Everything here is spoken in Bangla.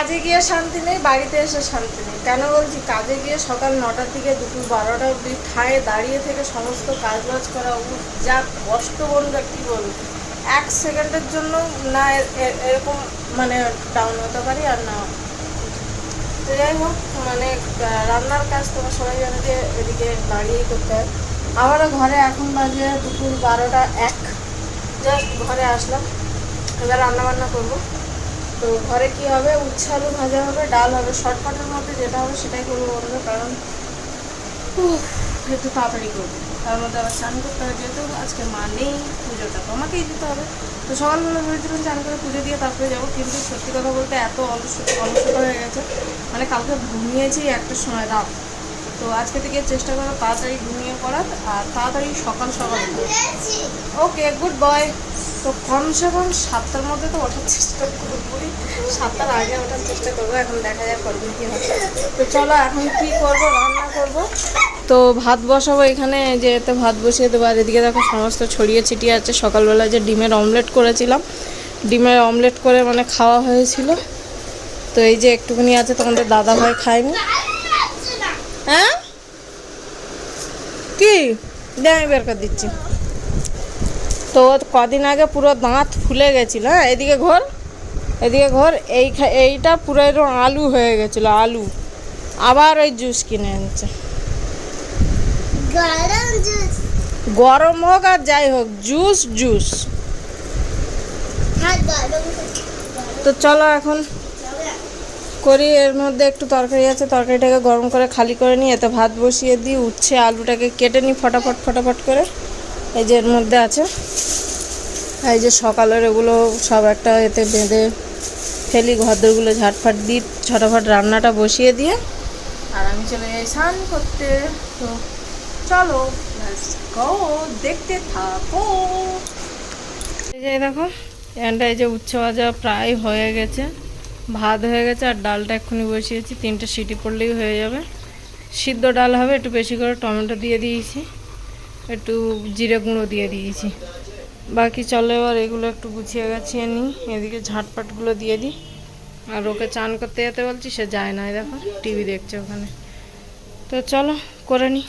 কাজে গিয়ে শান্তি নেই বাড়িতে এসে শান্তি নেই। কেন বলছি? কাজে গিয়ে সকাল নটার থেকে দুপুর বারোটা অবধি ঠায়ে দাঁড়িয়ে থেকে সমস্ত কাজ বাজ করা উফ, যা কষ্ট বন্ধুরা কী বলব? এক সেকেন্ডের জন্য না এরকম মানে ডাউন হতে পারি আর না। তো যাই হোক মানে রান্নার কাজ তোমার সবাই জানো যে এদিকে দাঁড়িয়েই করতে হয়। আমারও ঘরে এখন বাজে দুপুর বারোটা এক। জাস্ট ঘরে আসলাম। এবার রান্না বান্না করব। তো ঘরে কি হবে? উচ্ছে আলু ভাজা হবে ডাল হবে শর্টকাটের মধ্যে যেটা হবে সেটাই করব বলব কারণ একটু তাড়াতাড়ি করব। তার মধ্যে আবার স্নান করতে হবে যেহেতু আজকে মা নেই পুজোটা তো আমাকেই দিতে হবে। তো সকালবেলা ভেবেছিলাম চান করে পুজো দিয়ে তারপরে যাব কিন্তু সত্যি কথা বলতে এত অলস অলসতা হয়ে গেছে। মানে কালকে ঘুমিয়েছি একটা সময় রাত। তো আজকে থেকে চেষ্টা করো তাড়াতাড়ি ঘুমিয়ে পড়ার আর তাড়াতাড়ি সকাল সকাল ওকে গুড বয় তো কমসে কম সাতটার মধ্যে তো ওঠার চেষ্টা করবোই। সাতটার আগে ওঠার চেষ্টা করব, এখন দেখা যাক কতদিন কী তো চলো, এখন কি করব, রান্না করব? তো ভাত বসাবো এখানে যে এতে ভাত বসিয়ে দেবো, আর এদিকে দেখো সমস্ত ছড়িয়ে ছিটিয়ে আছে। সকালবেলা যে ডিমের অমলেট করেছিলাম, ডিমের অমলেট করে মানে খাওয়া হয়েছিল। তো এই যে একটুখানি আছে, তোমাদের দাদা ভাই খায়নি। হ্যাঁ? কি? দে আমি বের করে দিচ্ছি। তো কদিন আগে পুরো দাঁত ফুলে গেছিল হ্যাঁ এদিকে ঘর এদিকে ঘর এই এইটা পুরো এরকম আলু হয়ে গেছিল আলু। আবার ওই জুস কিনে এনেছে। গরম জুস। হোক আর যাই হোক জুস জুস। হ্যাঁ তো চলো এখন করি এর মধ্যে একটু তরকারি আছে তরকারিটাকে গরম করে খালি করে নিই এতে ভাত বসিয়ে দিই উঠছে আলুটাকে কেটে নিই ফটাফট ফটাফট করে। এই যে এর মধ্যে আছে। এই যে সকালের এগুলো সব একটা এতে বেঁধে ফেলি, ঘরদরগুলো ঝাটফাট দিই ছটাফট রান্নাটা বসিয়ে দিয়ে। আর আমি চলে যাই স্নান করতে। তো চলো দেখতে থাকো। এই যে দেখো এখানটা এই যে উচ্ছে ভাজা প্রায় হয়ে গেছে। ভাত হয়ে গেছে আর ডালটা এক্ষুনি বসিয়েছি। তিনটে সিটি পড়লেই হয়ে যাবে। সিদ্ধ ডাল হবে, একটু বেশি করে টমেটো দিয়ে দিয়েছি। একটু জিরে গুঁড়ো দিয়ে দিয়েছি। বাকি চলো এবার এগুলো একটু গুছিয়ে গাছিয়ে নিই। এদিকে ঝাটপাটগুলো দিয়ে দিই। আর ওকে চান করতে যেতে বলছি, সে যায় না। দেখো, টিভি দেখছে ওখানে। তো চলো, করে নিই।